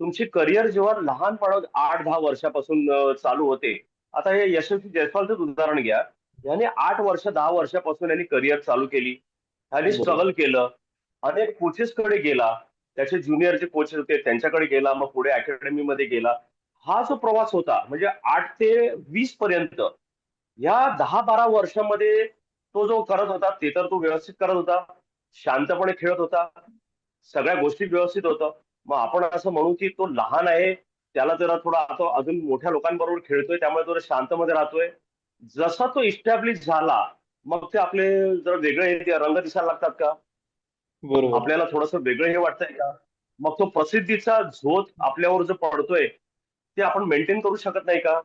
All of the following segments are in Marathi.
तुमची करिअर जेव्हा लहानपणात आठ दहा वर्षापासून चालू होते आता हे यशस्वी जयस्वालचंच उदाहरण घ्या. याने आठ वर्ष दहा वर्षापासून यांनी करिअर चालू केली. यांनी बरोबर. स्ट्रगल केलं. अनेक कोचेस कडे गेला. त्याचे ज्युनियर जे कोच होते त्यांच्याकडे गेला. मग पुढे अकॅडमी मध्ये गेला. हा जो प्रवास होता म्हणजे आठ ते वीस पर्यंत या दहा बारा वर्षामध्ये तो जो करत होता ते तर तो व्यवस्थित करत होता. शांतपणे खेळत होता. सगळ्या गोष्टी व्यवस्थित होतं. मग आपण असं म्हणू की तो लहान आहे त्याला जरा थोडा आता अजून मोठ्या लोकांबरोबर खेळतोय त्यामुळे तो शांतमध्ये राहतोय. जसा तो इस्टॅब्लिश झाला मग ते आपले जरा वेगळे रंग दिसायला लागतात का? बरोबर. आपल्याला थोडंसं वेगळं हे वाटतंय का? मग तो प्रसिद्धीचा झोत आपल्यावर जो पडतोय ते आपण मेंटेन करू शकत नाही का?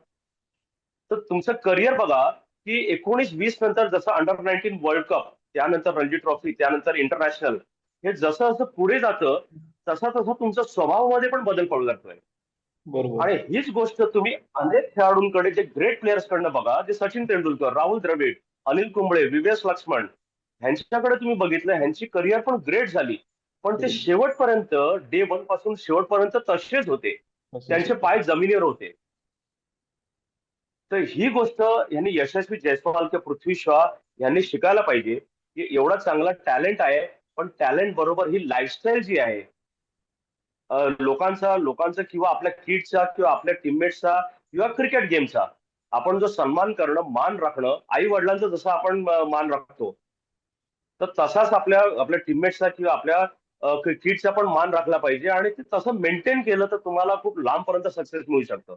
तर तुमचं करिअर बघा की एकोणीस वीस नंतर जसं अंडर नाईन्टीन वर्ल्ड कप त्यानंतर रणजी ट्रॉफी त्यानंतर इंटरनॅशनल हे जसं जसं पुढे जातं तसा तसा तुमच्या स्वभावामध्ये पण बदल पडू लागतोय. बरोबर. आणि हीच गोष्ट तुम्ही अनेक खेळाडूंकडे जे ग्रेट प्लेयर्स कडनं बघा जे सचिन तेंडुलकर राहुल द्रविड अनिल कुंबळे विवेस लक्ष्मण ह्यांच्याकडे तुम्ही बघितलं ह्यांची करिअर पण ग्रेट झाली. पण ते शेवटपर्यंत डे वनपासून शेवटपर्यंत तसेच होते. त्यांचे पाय जमिनीवर होते. तर ही गोष्ट यांनी यशस्वी जयस्वाल किंवा पृथ्वी शॉ यांनी शिकायला पाहिजे. की एवढा चांगला टॅलेंट आहे पण टॅलेंट बरोबर ही लाईफस्टाईल जी आहे लोकांचा लोकांचा किंवा आपल्या किडचा किंवा आपल्या टीममेट्सचा किंवा क्रिकेट गेमचा आपण जो सन्मान करणं मान राखणं आई वडिलांचं जसं आपण मान राखतो तर तसाच आपल्या आपल्या टीममेट्सचा किंवा आपल्या किड्सचा पण मान राखला पाहिजे आणि ते तसं मेंटेन केलं तर तुम्हाला खूप लांबपर्यंत सक्सेस मिळू शकतं.